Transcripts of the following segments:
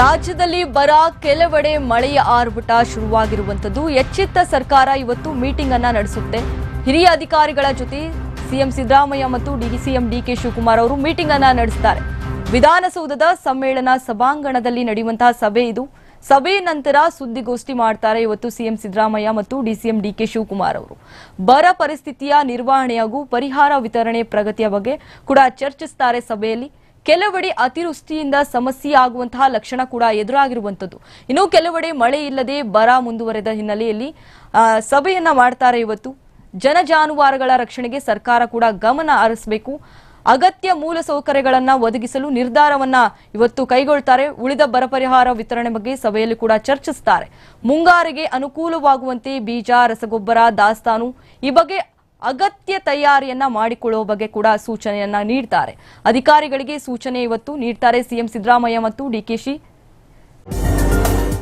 ರಾಜ್ಯದಲ್ಲಿ ಬರ ಕೆಲವೆಡೆ ಮಳೆಯ ಆರ್ಭಟ ಶುರುವಾಗಿರುವಂತದ್ದು ಎಚ್ಚೆತ್ತ ಸರ್ಕಾರ ಇವತ್ತು ಮೀಟಿಂಗ್ ಅನ್ನ ನಡೆಸುತ್ತೆ. ಹಿರಿಯ ಅಧಿಕಾರಿಗಳ ಜೊತೆ ಸಿಎಂ ಸಿದ್ದರಾಮಯ್ಯ ಮತ್ತು ಡಿಸಿಎಂ ಡಿಕೆ ಶಿವಕುಮಾರ್ ಅವರು ಮೀಟಿಂಗ್ ಅನ್ನ ನಡೆಸುತ್ತಾರೆ ವಿಧಾನಸೌಧದ ಸಮ್ಮೇಳನ ಸಭಾಂಗಣದಲ್ಲಿ ನಡೆಯುವಂತಹ ಸಭೆ ಇದು. ಸಭೆ ನಂತರ ಸುದ್ದಿಗೋಷ್ಠಿ ಮಾಡ್ತಾರೆ ಇವತ್ತು ಸಿಎಂ ಸಿದ್ದರಾಮಯ್ಯ ಮತ್ತು ಡಿಸಿಎಂ ಡಿಕೆ ಶಿವಕುಮಾರ್ ಅವರು. ಬರ ಪರಿಸ್ಥಿತಿಯ ನಿರ್ವಹಣೆ ಹಾಗೂ ಪರಿಹಾರ ವಿತರಣೆ ಪ್ರಗತಿಯ ಬಗ್ಗೆ ಕೂಡ ಚರ್ಚಿಸುತ್ತಾರೆ ಸಭೆಯಲ್ಲಿ. ಕೆಲವೆಡೆ ಅತಿವೃಷ್ಟಿಯಿಂದ ಸಮಸ್ಯೆ ಆಗುವಂತಹ ಲಕ್ಷಣ ಕೂಡ ಎದುರಾಗಿರುವಂತದ್ದು ಇನ್ನು ಕೆಲವೆಡೆ ಮಳೆ ಇಲ್ಲದೆ ಬರ ಮುಂದುವರೆದ ಹಿನ್ನೆಲೆಯಲ್ಲಿ ಸಭೆಯನ್ನ ಮಾಡ್ತಾರೆ ಇವತ್ತು. ಜನ ಜಾನುವಾರುಗಳ ರಕ್ಷಣೆಗೆ ಸರ್ಕಾರ ಕೂಡ ಗಮನ ಹರಿಸಬೇಕು. ಅಗತ್ಯ ಮೂಲ ಸೌಕರ್ಯಗಳನ್ನ ಒದಗಿಸಲು ನಿರ್ಧಾರವನ್ನ ಇವತ್ತು ಕೈಗೊಳ್ತಾರೆ. ಉಳಿದ ಬರ ಪರಿಹಾರ ವಿತರಣೆ ಬಗ್ಗೆ ಸಭೆಯಲ್ಲಿ ಕೂಡ ಚರ್ಚಿಸುತ್ತಾರೆ ಮುಂಗಾರಿಗೆ ಅನುಕೂಲವಾಗುವಂತೆ ಬೀಜ, ರಸಗೊಬ್ಬರ, ದಾಸ್ತಾನು ಈ ಬಗ್ಗೆ ಅಗತ್ಯ ತಯಾರಿಯನ್ನ ಮಾಡಿಕೊಳ್ಳುವ ಬಗ್ಗೆ ಕೂಡ ಸೂಚನೆಯನ್ನ ನೀಡ್ತಾರೆ. ಅಧಿಕಾರಿಗಳಿಗೆ ಸೂಚನೆ ಇವತ್ತು ನೀಡ್ತಾರೆ ಸಿಎಂ ಸಿದ್ದರಾಮಯ್ಯ ಮತ್ತು ಡಿಕೆಶಿ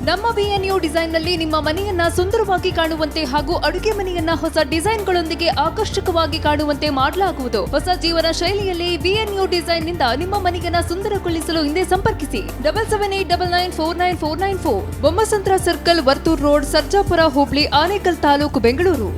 ನಮ್ಮ ಬಿಎನ್ಯು ಡಿಸೈನ್ನಲ್ಲಿ ನಿಮ್ಮ ಮನೆಯನ್ನ ಸುಂದರವಾಗಿ ಕಾಣುವಂತೆ ಹಾಗೂ ಅಡುಗೆ ಮನೆಯನ್ನ ಹೊಸ ಡಿಸೈನ್ಗಳೊಂದಿಗೆ ಆಕರ್ಷಕವಾಗಿ ಕಾಣುವಂತೆ ಮಾಡಲಾಗುವುದು. ಹೊಸ ಜೀವನ ಶೈಲಿಯಲ್ಲಿ ಬಿಎನ್ಯು ಡಿಸೈನ್ನಿಂದ ನಿಮ್ಮ ಮನೆಯನ್ನ ಸುಂದರಗೊಳಿಸಲು ಹಿಂದೆ ಸಂಪರ್ಕಿಸಿ. Double seven eight double nine four nine four nine four. Bommasandra circle Varthur road, Sarjapur, Hubli, Anekal taluk, Bengaluru.